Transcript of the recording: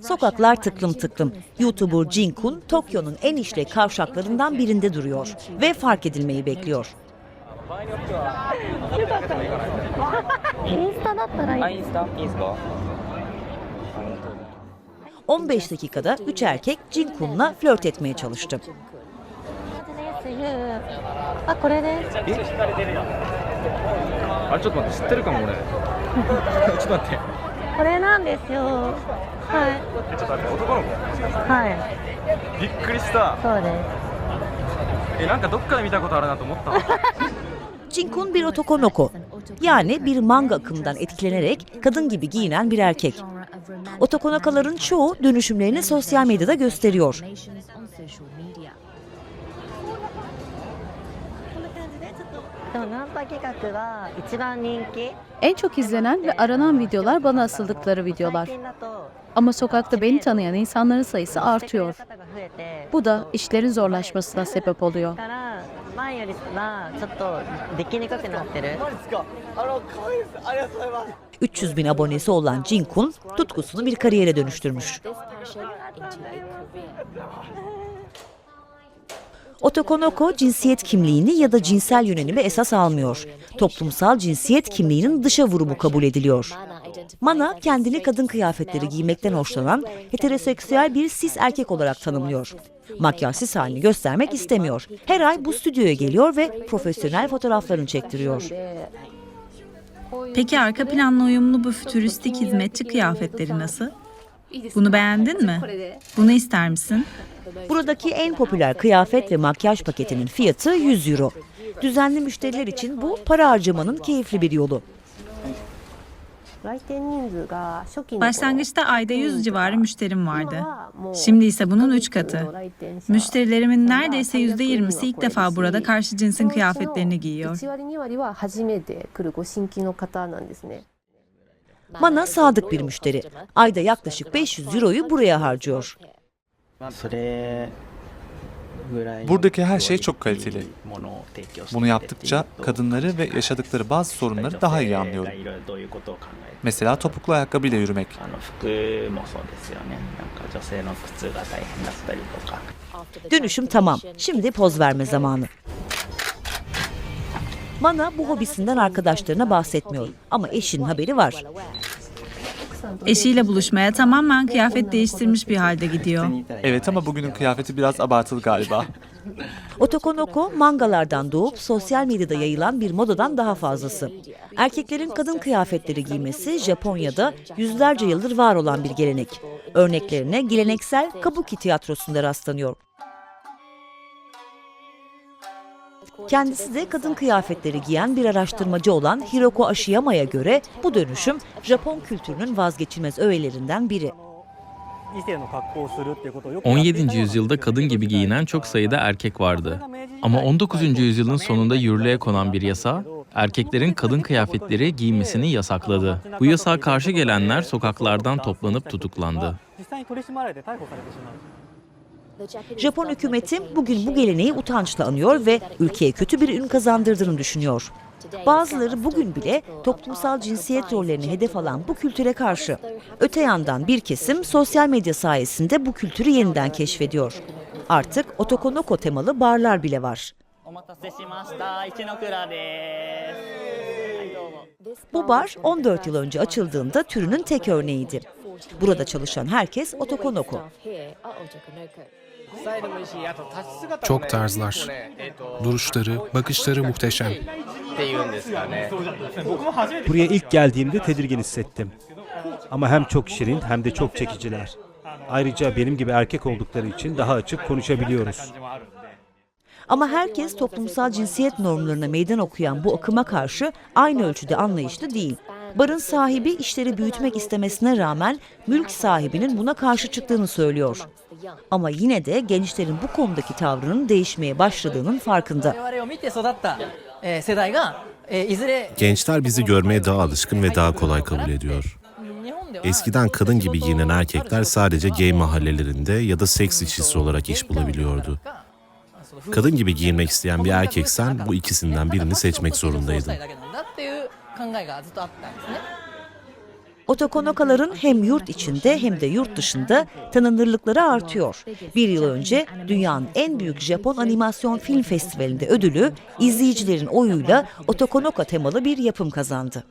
Sokaklar tıklım tıklım. YouTuber Jinkun, Tokyo'nun en işlek kavşaklarından birinde duruyor ve fark edilmeyi bekliyor. ...15 dakikada üç erkek Jinkun'la flört etmeye çalıştı. ですあこれですあれちょっと待って知ってるかも俺ちょっと待ってこれなんですよはいえちょっと待って男の子はいびっくりしたそうですえなんかどっかで見たことあるなと思ったわ Jin Kun bir otokonoko. Yani bir manga akımından etkilenerek kadın gibi giyinen bir erkek. Otokonokaların çoğu dönüşümlerini sosyal medyada gösteriyor. En çok izlenen ve aranan videolar bana asıldıkları videolar. Ama sokakta beni tanıyan insanların sayısı artıyor. Bu da işlerin zorlaşmasına sebep oluyor. ...300 bin abonesi olan Jinkun tutkusunu bir kariyere dönüştürmüş. Otokonoko cinsiyet kimliğini ya da cinsel yönelimi esas almıyor. Toplumsal cinsiyet kimliğinin dışa vurumu kabul ediliyor. Mana kendini kadın kıyafetleri giymekten hoşlanan heteroseksüel bir cis erkek olarak tanımlıyor. Makyajsız halini göstermek istemiyor. Her ay bu stüdyoya geliyor ve profesyonel fotoğraflarını çektiriyor. Peki arka planla uyumlu bu fütüristik hizmetçi kıyafetleri nasıl? Bunu beğendin mi? Bunu ister misin? Buradaki en popüler kıyafet ve makyaj paketinin fiyatı 100 euro. Düzenli müşteriler için bu para harcamanın keyifli bir yolu. Başlangıçta ayda 100 civarı müşterim vardı. Şimdi ise bunun 3 katı. Müşterilerimin neredeyse %20'si ilk defa burada karşı cinsin kıyafetlerini giyiyor. Bana sadık bir müşteri. Ayda yaklaşık 500 euroyu buraya harcıyor. Buradaki her şey çok kaliteli. Bunu yaptıkça kadınları ve yaşadıkları bazı sorunları daha iyi anlıyorum. Mesela topuklu ayakkabıyla yürümek. Dönüşüm tamam. Şimdi poz verme zamanı. Mana bu hobisinden arkadaşlarına bahsetmiyor ama eşinin haberi var. Eşiyle buluşmaya tamamen kıyafet değiştirmiş bir halde gidiyor. Evet ama bugünün kıyafeti biraz abartılı galiba. Otokonoko mangalardan doğup sosyal medyada yayılan bir modadan daha fazlası. Erkeklerin kadın kıyafetleri giymesi Japonya'da yüzlerce yıldır var olan bir gelenek. Örneklerine geleneksel kabuki tiyatrosunda rastlanıyor. Kendisi de kadın kıyafetleri giyen bir araştırmacı olan Hiroko Ashiyama'ya göre bu dönüşüm Japon kültürünün vazgeçilmez öğelerinden biri. 17. yüzyılda kadın gibi giyinen çok sayıda erkek vardı. Ama 19. yüzyılın sonunda yürürlüğe konan bir yasa, erkeklerin kadın kıyafetleri giymesini yasakladı. Bu yasağa karşı gelenler sokaklardan toplanıp tutuklandı. Japon hükümeti bugün bu geleneği utançla anıyor ve ülkeye kötü bir ün kazandırdığını düşünüyor. Bazıları bugün bile toplumsal cinsiyet rollerini hedef alan bu kültüre karşı. Öte yandan bir kesim sosyal medya sayesinde bu kültürü yeniden keşfediyor. Artık otokonoko temalı barlar bile var. Bu bar 14 yıl önce açıldığında türünün tek örneğiydi. Burada çalışan herkes otokonoko. Çok tarzlar. Duruşları, bakışları muhteşem. Buraya ilk geldiğimde tedirgin hissettim. Ama hem çok şirin hem de çok çekiciler. Ayrıca benim gibi erkek oldukları için daha açık konuşabiliyoruz. Ama herkes toplumsal cinsiyet normlarına meydan okuyan bu akıma karşı aynı ölçüde anlayışlı değil. Barın sahibi işleri büyütmek istemesine rağmen mülk sahibinin buna karşı çıktığını söylüyor. Ama yine de gençlerin bu konudaki tavrının değişmeye başladığının farkında. Gençler bizi görmeye daha alışkın ve daha kolay kabul ediyor. Eskiden kadın gibi giyinen erkekler sadece gay mahallelerinde ya da seks işçisi olarak iş bulabiliyordu. Kadın gibi giyinmek isteyen bir erkeksen bu ikisinden birini seçmek zorundaydın. だけなんだっていう考えがずっとあったんですね Otokonokaların hem yurt içinde hem de yurt dışında tanınırlıkları artıyor. Bir yıl önce dünyanın en büyük Japon animasyon film festivalinde ödülü izleyicilerin oyuyla Otokonoka temalı bir yapım kazandı.